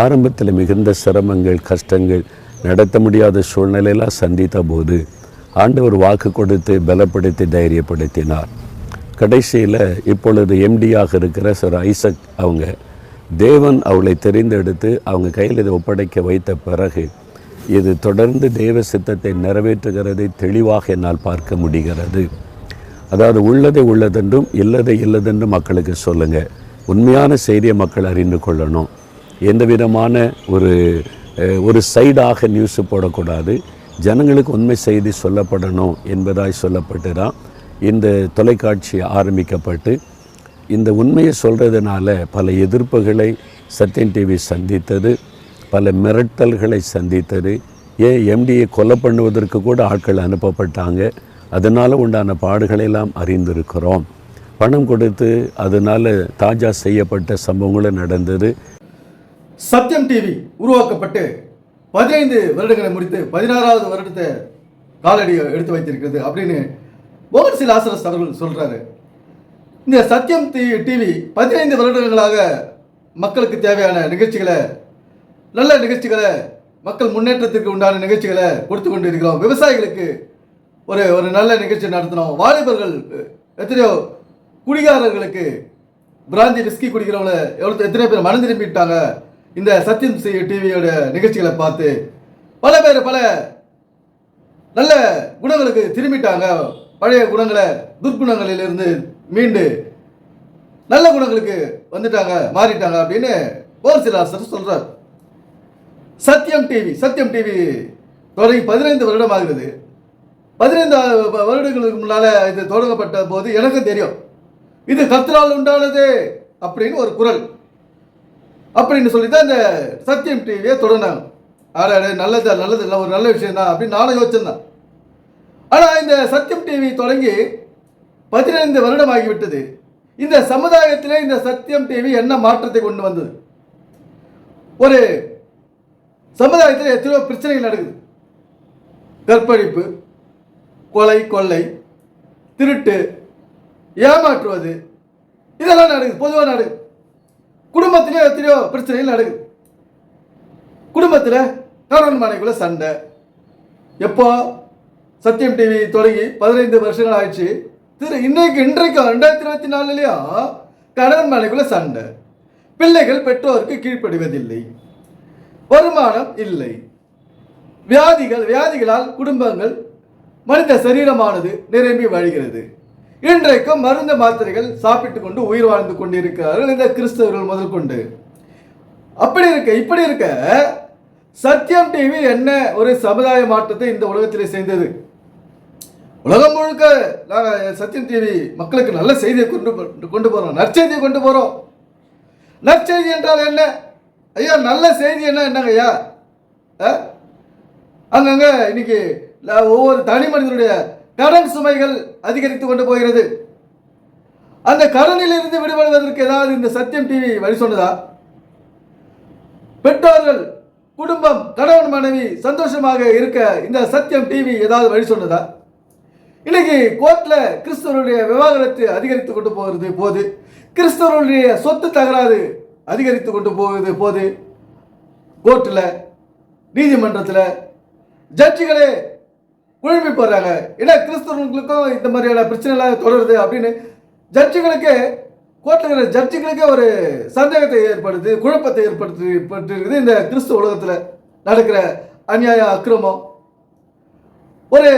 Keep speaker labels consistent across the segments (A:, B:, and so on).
A: ஆரம்பத்தில் மிகுந்த சிரமங்கள் கஷ்டங்கள் நடத்த முடியாத சூழ்நிலையெல்லாம் சந்தித்த போது ஆண்டவர் வாக்கு கொடுத்து பலப்படுத்தி தைரியப்படுத்தினார். கடைசியில் இப்பொழுது எம்டியாக இருக்கிற சார் ஐசக் அவங்க தேவன் அவளை தெரிந்தெடுத்து அவங்க கையில் இதை ஒப்படைக்க வைத்த பிறகு இது தொடர்ந்து தெய்வ சித்தத்தை நிறைவேற்றுகிறதை தெளிவாக என்னால் பார்க்க முடிகிறது. அதாவது உள்ளதை உள்ளதென்றும் இல்லதை இல்லதென்றும் மக்களுக்கு சொல்லுங்கள் உண்மையான செய்தியை மக்கள் அறிந்து கொள்ளணும். எந்த விதமான ஒரு ஒரு சைடாக நியூஸ் போடக்கூடாது. ஜனங்களுக்கு உண்மை செய்தி சொல்லப்படணும் என்பதாய் சொல்லப்பட்டு தான் இந்த தொலைக்காட்சி ஆரம்பிக்கப்பட்டு. இந்த உண்மையை சொல்கிறதுனால பல எதிர்ப்புகளை சத்யன் டிவி சந்தித்தது பல மிரட்டல்களை சந்தித்தது. ஏன் எம்டியை கொலை பண்ணுவதற்கு கூட ஆட்கள் அனுப்பப்பட்டாங்க. அதனால் உண்டான பாடுகளை எல்லாம் அறிந்திருக்கிறோம். பணம் கொடுத்து அதனால் தாஜா செய்யப்பட்ட சம்பவங்களும் நடந்தது.
B: சத்யம் டிவி உருவாக்கப்பட்டு பதினைந்து வருடங்களை முடித்து பதினாறாவது வருடத்தை காலடி எடுத்து வைத்திருக்கிறது அப்படின்னு மோகன் சி லாசரஸ் அவர்கள் சொல்கிறாரு இந்த சத்யம் டி- டிவி பதினைந்து வருடங்களாக மக்களுக்கு தேவையான நிகழ்ச்சிகளை நல்ல நிகழ்ச்சிகளை மக்கள் முன்னேற்றத்திற்கு உண்டான நிகழ்ச்சிகளை கொடுத்து கொண்டு இருக்கிறோம் விவசாயிகளுக்கு ஒரு ஒரு நல்ல நிகழ்ச்சி நடத்தினோம் வாலிபர்கள் எத்தனையோ குடிகாரர்களுக்கு பிராந்தி விஸ்கி குடிக்கிறவங்கள எவ்வளோ எத்தனை பேர் மனம் திரும்பிட்டாங்க இந்த சத்யம் டிவியோட நிகழ்ச்சிகளை பார்த்து பல பேர் பல நல்ல குணங்களுக்கு திரும்பிட்டாங்க. பழைய குணங்களை துர்க்குணங்களிலிருந்து மீண்டு நல்ல குணங்களுக்கு வந்துட்டாங்க மாறிட்டாங்க அப்படின்னு போர்சிலாசர் சொல்றார். சத்யம் டிவி சத்யம் டிவி தொடங்கி பதினைந்து வருடம் ஆகிறது. பதினைந்து வருடங்களுக்கு முன்னால இது தொடங்கப்பட்ட போது எனக்கும் தெரியும். இது கர்த்தரால் உண்டானது அப்படின்னு ஒரு குரல். அப்படின்னு சொல்லி தான் இந்த சத்தியம் டிவியை தொடங்கினாங்க ஆடா நல்லது நல்லது இல்லை ஒரு நல்ல விஷயம் தான் அப்படின்னு நானும் யோசிச்சிருந்தேன் ஆனால் இந்த சத்யம் டிவி தொடங்கி பதினைந்து வருடம் ஆகிவிட்டது இந்த சமுதாயத்திலே இந்த சத்தியம் டிவி என்ன மாற்றத்தை கொண்டு வந்தது? ஒரு சமுதாயத்தில் எத்தனையோ பிரச்சனைகள் நடக்குது. கற்பழிப்பு கொலை கொள்ளை திருட்டு ஏமாற்றுவது இதெல்லாம் நடக்குது பொதுவாக நடக்குது. குடும்பத்திலே எத்தனையோ பிரச்சனைகள் நடக்குது. குடும்பத்தில் கணவன் மனைவிக்குள்ள சண்டை. எப்போ சத்யம் டிவி தொடங்கி பதினைந்து வருஷங்கள் ஆயிடுச்சு. திரு இன்னைக்கு இன்றைக்கு ரெண்டாயிரத்தி இருபத்தி நாலுலையும் கணவன் மனைவிக்குள்ள சண்டை. பிள்ளைகள் பெற்றோருக்கு கீழ்ப்படிவதில்லை. வருமானம் இல்லை. வியாதிகள் வியாதிகளால் குடும்பங்கள் மனித சரீரமானது நிரம்பி வழிகிறது. இன்றைக்கும் மருந்து மாத்திரைகள் சாப்பிட்டு கொண்டு உயிர் வாழ்ந்து கொண்டிருக்கிறார்கள் இந்த கிறிஸ்தவர்கள் முதல் கொண்டு. அப்படி இருக்க இப்படி இருக்க சத்யம் டிவி என்ன ஒரு சமுதாய மாற்றத்தை இந்த உலகத்திலே செய்தது? உலகம் முழுக்க நாங்கள் சத்யம் டிவி மக்களுக்கு நல்ல செய்தியை கொண்டு கொண்டு போறோம். நற்செய்தியை கொண்டு போறோம். நற்செய்தி என்றால் என்ன? ஐயா நல்ல செய்தி என்ன என்னங்க ஐயா? ஆ? அங்கங்க இன்னைக்கு ஒவ்வொரு தனி மனிதனுடைய கடன் சுமைகள் அதிகரித்து கொண்டு போகிறது. அந்த கடனில் இருந்து விடுபடுவதற்கு ஏதாவது இந்த சத்தியம் டிவி வழி சொன்னதா? பெற்றோர்கள் குடும்பம் கணவன் மனைவி சந்தோஷமாக இருக்க இந்த சத்தியம் டிவி ஏதாவது வழி சொன்னதா? இன்னைக்கு கோர்ட்ல கிறிஸ்தவருடைய விவாகரத்து அதிகரித்து கொண்டு போகிறது போது கிறிஸ்தவருடைய சொத்து தகராறு அதிகரித்து கொண்டு போகிறது போது கோர்ட்டில் நீதிமன்றத்தில் ஜட்ஜிகளே குழுமி போடுறாங்க. ஏன்னா கிறிஸ்தவர்களுக்கும் இந்த மாதிரியான பிரச்சனைலாம் தொடருது அப்படின்னு ஜட்ஜுகளுக்கே கோர்ட்டில் இருக்கிற ஒரு சந்தேகத்தை ஏற்படுத்து குழப்பத்தை ஏற்படுத்தி ஏற்படுத்திருக்குது இந்த கிறிஸ்துவ உலகத்தில் நடக்கிற அநியாயம் அக்கிரமம். ஒரு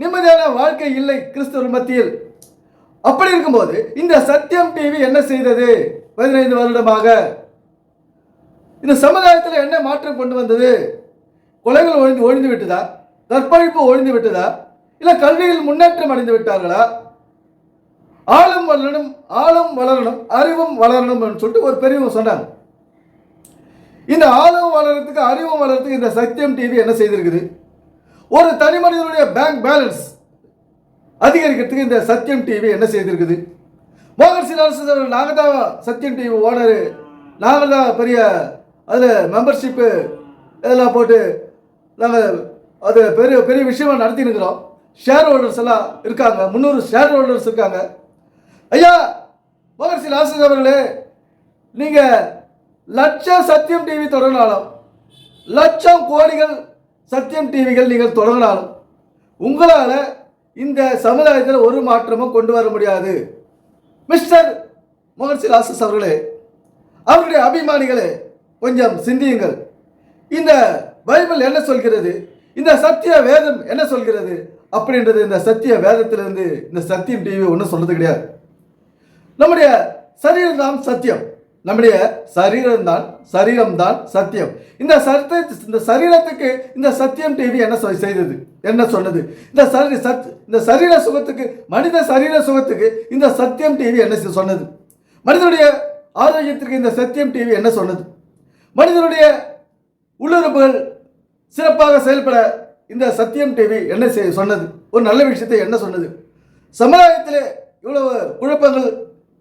B: நிம்மதியான வாழ்க்கை இல்லை கிறிஸ்தவர் மத்தியில். அப்படி இருக்கும்போது இந்த சத்தியம் டிவி என்ன செய்தது? பதினைந்து வருடமாக. இந்த சமுதாயத்தில் என்ன மாற்றம் கொண்டு வந்தது? கொலைகள் ஒழிந்து ஒழிந்து விட்டுதா? நற்பழிப்பு ஒழிந்து விட்டதா இல்லை கல்வியில் முன்னேற்றம் அடைந்து விட்டார்களா ஆளும் வளரணும் ஆளும் வளரணும் அறிவும் வளரணும் சொல்லிட்டு ஒரு பெரியவங்க சொன்னாங்க. இந்த ஆளும் வளர்றதுக்கு அறிவும் வளர்றதுக்கு இந்த சத்தியம் டிவி என்ன செய்திருக்குது? ஒரு தனி மனிதனுடைய பேங்க் பேலன்ஸ் அதிகரிக்கிறதுக்கு இந்த சத்தியம் டிவி என்ன செய்திருக்குது? மோகன் சிலாசஸ் நாங்கள் தான் சத்தியம் டிவி ஓனரு நாங்கள் தான் பெரிய அதில் மெம்பர்ஷிப்பு இதெல்லாம் போட்டு நாங்கள் அது பெரிய பெரிய விஷயமா நடத்தின்னு இருக்கிறோம் ஷேர் ஹோல்டர்ஸ் எல்லாம் இருக்காங்க. முந்நூறு ஷேர் ஹோல்டர்ஸ் இருக்காங்க. ஐயா மகர்ஷி சிலாசஸ் அவர்களே நீங்கள் லட்சம் சத்தியம் டிவி தொடங்கினாலும் லட்சம் கோடிகள் சத்தியம் டிவிகள் நீங்கள் தொடங்கினாலும் உங்களால் இந்த சமுதாயத்தில் ஒரு மாற்றமும் கொண்டு வர முடியாது. மிஸ்டர் மகர்ஷி ராசஸ் அவர்களே அவருடைய அபிமானிகளே கொஞ்சம் சிந்தியுங்கள். இந்த பைபிள் என்ன சொல்கிறது? இந்த சத்திய வேதம் என்ன சொல்கிறது? அப்படின்றது இந்த சத்திய வேதத்திலிருந்து இந்த சத்தியம் டிவி ஒன்றும் சொல்றது கிடையாது. நம்முடைய சரீரம் தான் சத்தியம். நம்முடைய சரீரம் தான் சரீரம் தான் சத்தியம். இந்த சத்த இந்த சரீரத்துக்கு இந்த சத்தியம் டிவி என்ன சொ- செய்தது? என்ன சொன்னது? இந்த சரி சத் இந்த சரீர சுகத்துக்கு மனித சரீர சுகத்துக்கு இந்த சத்தியம் டிவி என்ன சொன்னது? மனிதனுடைய ஆரோக்கியத்திற்கு இந்த சத்தியம் டிவி என்ன சொன்னது? மனிதனுடைய உள்ளுறுப்புகள் சிறப்பாக செயல்பட இந்த சத்தியம் டிவி என்ன செய் சொன்னது? ஒரு நல்ல விஷயத்தை என்ன சொன்னது? சமுதாயத்திலே இவ்வளவு குழப்பங்கள்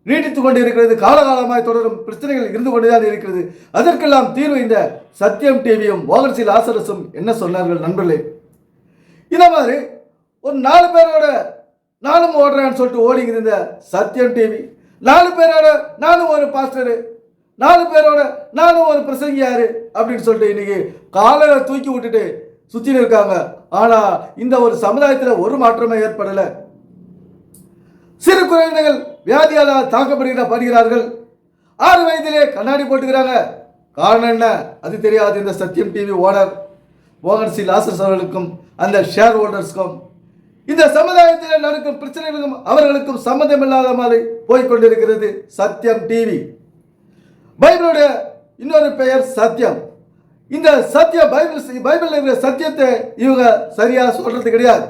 B: நீடித்து கொண்டு இருக்கிறது காலகாலமாய் தொடரும் பிரச்சனைகள் இருந்து கொண்டுதான் இருக்கிறது. அதற்கெல்லாம் தீர்வு இந்த சத்தியம் டிவியும் மோகன்சி ஆசரசும் என்ன சொன்னார்கள் நண்பர்களே? இந்த மாதிரி ஒரு நாலு பேரோட நானும் ஓடுறேன்னு சொல்லிட்டு ஓடிங்குது இந்த சத்தியம் டிவி நாலு பேரோட நானும் ஒரு பாஸ்டரு நாலு பேரோட நானும் ஒரு பிரசங்கியாரு அப்படின்னு சொல்லிட்டு இன்னைக்கு காலையில் தூக்கி விட்டுட்டு சுற்றின்னு இருக்காங்க. ஆனால் இந்த ஒரு சமுதாயத்தில் ஒரு மாற்றமே ஏற்படலை. சிறு குழந்தைகள் வியாதியால் தாக்கப்படுகிற படுகிறார்கள். ஆறு வயதிலே கண்ணாடி போட்டுக்கிறாங்க. காரணம் என்ன? அது தெரியாது. இந்த சத்தியம் டிவி ஓனர் மோகன் சி. லாசர்ஸ் அவர்களுக்கும் அந்த ஷேர் ஹோல்டர்ஸ்க்கும் இந்த சமுதாயத்தில் நடக்கும் பிரச்சனைகளுக்கும் அவர்களுக்கும் சம்மந்தம் இல்லாத மாதிரி போய்கொண்டிருக்கிறது சத்தியம் டிவி பைபிளுடைய இன்னொரு பெயர் சத்தியம். இந்த சத்திய பைபிள் பைபிளில் இருக்கிற சத்தியத்தை இவங்க சரியாக சொல்றது கிடையாது.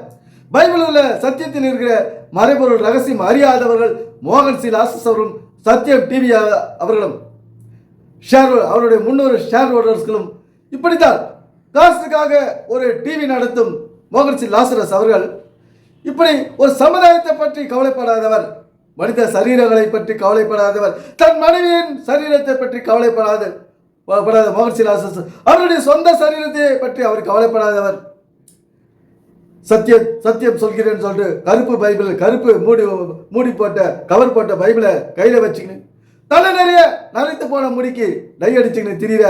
B: பைபிளில் உள்ள சத்தியத்தில் இருக்கிற மறைபொருள் ரகசியம் அறியாதவர்கள் மோகன் சி லாசஸ் அவரும் சத்தியம் டிவி அவர்களும் ஷேர் அவருடைய முன்னூறு ஷேர் ஹோல்டர்ஸ்களும் இப்படித்தான் காசுக்காக ஒரு டிவி நடத்தும் மோகன் சி லாசரஸ் அவர்கள் இப்படி ஒரு சமுதாயத்தை பற்றி கவலைப்படாதவர். மனித சரீரங்களை பற்றி கவலைப்படாதவர். தன் மனைவியின் சரீரத்தை பற்றி கவலைப்படாத படாத மோகன் சி அவருடைய சொந்த சரீரத்தை பற்றி அவர் கவலைப்படாதவர். சத்தியம் சத்தியம் சொல்கிறேன்னு சொல்லிட்டு கருப்பு பைபிள் கருப்பு மூடி மூடி போட்ட கவர் போட்ட பைபிளை கையில் வச்சுக்கின்னு தலை நிறைய நரைத்து போன முடிக்கு டை அடிச்சுக்கின்னு திரியிற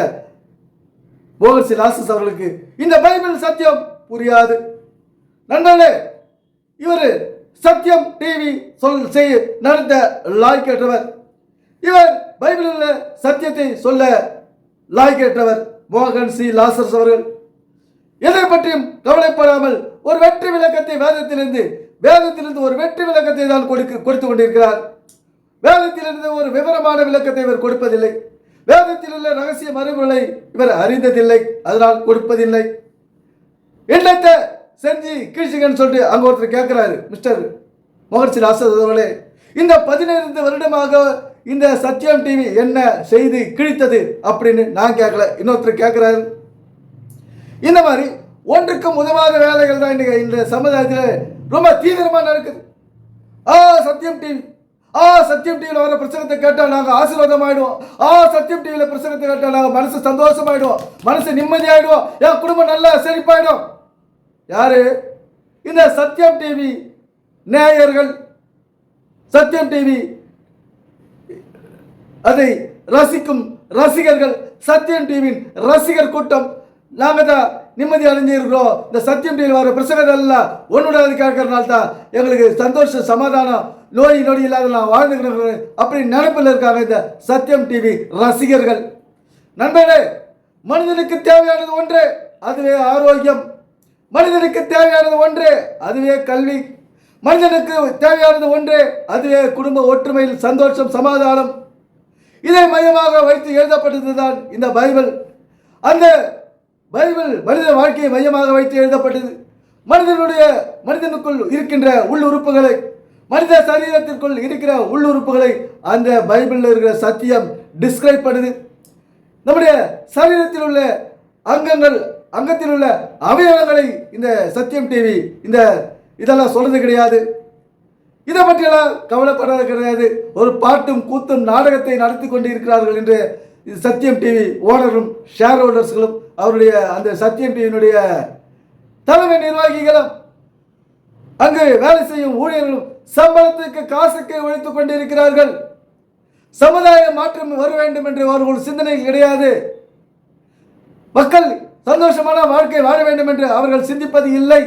B: மோகன்சி லாசஸ் அவர்களுக்கு இந்த பைபிள் சத்தியம் புரியாது. நண்பர்களே இவர் சத்தியம் டிவி சொல் செய்ய நடந்த லாய்க்கேற்றவர். இவர் பைபிளில் உள்ள சத்தியத்தை சொல்ல லாய்க்கேற்றவர் மோகன் சி. லாசர்ஸ் அவர்கள். எதை பற்றியும் கவலைப்படாமல் ஒரு வெற்றி விளக்கத்தை வேதத்திலிருந்து வேதத்திலிருந்து ஒரு வெற்றி விளக்கத்தை தான் கொடுக்க கொடுத்து கொண்டிருக்கிறார். வேதத்திலிருந்து ஒரு விவரமான விளக்கத்தை இவர் கொடுப்பதில்லை. வேதத்தில் உள்ள ரகசிய மரபுகளை இவர் அறிந்ததில்லை. அதனால் கொடுப்பதில்லை. என்னத்தை செஞ்சு கீழ்ச்சிங்கன்னு சொல்லிட்டு அங்கே ஒருத்தர் கேட்குறாரு மிஸ்டர் முகர்ஜி லாசர் அவர்களே இந்த பதினைந்து வருடமாக இந்த சத்யம் டிவி என்ன செய்து கிழித்தது அப்படின்னு நான் கேட்கல இன்னொருத்தர் கேட்குறாரு இந்த மாதிரி ஒன்றுக்கும் உதவாத வேலைகள் தான் இன்னைக்கு இந்த சமுதாயத்தில் ரொம்ப தீவிரமாக நடக்குது. ஆ சத்யம் டிவி. ஆ சத்யம் டிவியில் வர பிரச்சனத்தை கேட்டால் நாங்கள் ஆசீர்வாதம் ஆகிடுவோம் ஆ சத்யம் டிவியில் பிரச்சனத்தை கேட்டால் நாங்கள் மனசு சந்தோஷமாயிடுவோம். மனசு நிம்மதியாயிடுவோம். என் குடும்பம் நல்லா செழிப்பாயிடும். யாரு? இந்த சத்யம் டிவி நேயர்கள். சத்யம் டிவி அதை ரசிக்கும் ரசிகர்கள் சத்யம் டிவியின் ரசிகர் கூட்டம். நாங்க தான் நிம்மதி அடைஞ்சிருக்கிறோம். இந்த சத்தியம் டிவியில் வர பிரசங்கங்கள் எல்லாம் ஒன்றுடாது கேட்கறதுனால தான் எங்களுக்கு சந்தோஷம் சமாதானம் நோய் நொடி இல்லாத நான் வாழ்ந்துக்கிறேன் அப்படி நினைப்பில் இருக்காங்க இந்த சத்தியம் டிவி ரசிகர்கள். நண்பர்களே மனிதனுக்கு தேவையானது ஒன்று. அதுவே ஆரோக்கியம். மனிதனுக்கு தேவையானது ஒன்று அதுவே கல்வி. மனிதனுக்கு தேவையானது ஒன்று அதுவே குடும்ப ஒற்றுமையில் சந்தோஷம் சமாதானம். இதை மையமாக வைத்து எழுதப்பட்டதுதான் இந்த பைபிள். அந்த பைபிள் மனித வாழ்க்கையை மையமாக வைத்து எழுதப்பட்டது. மனிதனுடைய மனிதனுக்குள் இருக்கின்ற உள்ளுறுப்புகளை மனித சரீரத்திற்குள் இருக்கிற உள்ளுறுப்புகளை அந்த பைபிளில் இருக்கிற சத்தியம் டிஸ்கிரைப் பண்ணுது. நம்முடைய சரீரத்தில் உள்ள அங்கங்கள் அங்கத்தில் உள்ள அவயவங்களை இந்த சத்தியம் டிவி இந்த இதெல்லாம் சொல்கிறது கிடையாது. இதை பற்றியெல்லாம் கவலைப்படாத கிடையாது. ஒரு பாட்டும் கூத்தும் நாடகத்தை நடத்தி கொண்டு இருக்கிறார்கள் என்று சத்தியம் டிவி ஓனரும் ஷேர் ஹோல்டர்ஸ்களும் அவருடைய அந்த சத்தியம் டிவியினுடைய தலைமை நிர்வாகிகளும் அங்கு வேலை செய்யும் ஊழியர்களும் சம்பளத்துக்கு காசுக்கு ஒழித்துக் கொண்டிருக்கிறார்கள். சமுதாய மாற்றம் வர வேண்டும் என்று அவர்கள் சிந்தனை கிடையாது. மக்கள் சந்தோஷமான வாழ்க்கை வாழ வேண்டும் என்று அவர்கள் சிந்திப்பது இல்லை.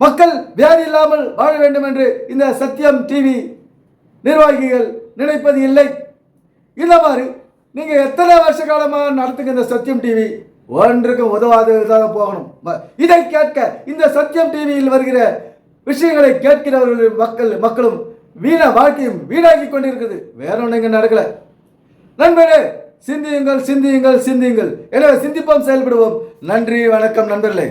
B: மக்கள் வியாதி இல்லாமல் வாழ வேண்டும் என்று இந்த சத்தியம் டிவி நிர்வாகிகள் நினைப்பது இல்லை. இந்த மாதிரி நீங்கள் எத்தனை வருஷ காலமாக நடத்துங்க இந்த சத்தியம் டிவி ஒன்றுக்கும் உதவாததாக போகணும். இதை கேட்க இந்த சத்தியம் டிவியில் வருகிற விஷயங்களை கேட்கிறவர்கள் மக்கள் மக்களும் வீண வாழ்க்கையும் வீணாக்கி கொண்டிருக்குது. வேற ஒன்று இங்கே நடக்கலை. நண்பரே சிந்தியுங்கள் சிந்தியுங்கள் சிந்தியுங்கள். எனவே சிந்திப்போம் செயல்படுவோம். நன்றி வணக்கம் நண்பர்களே.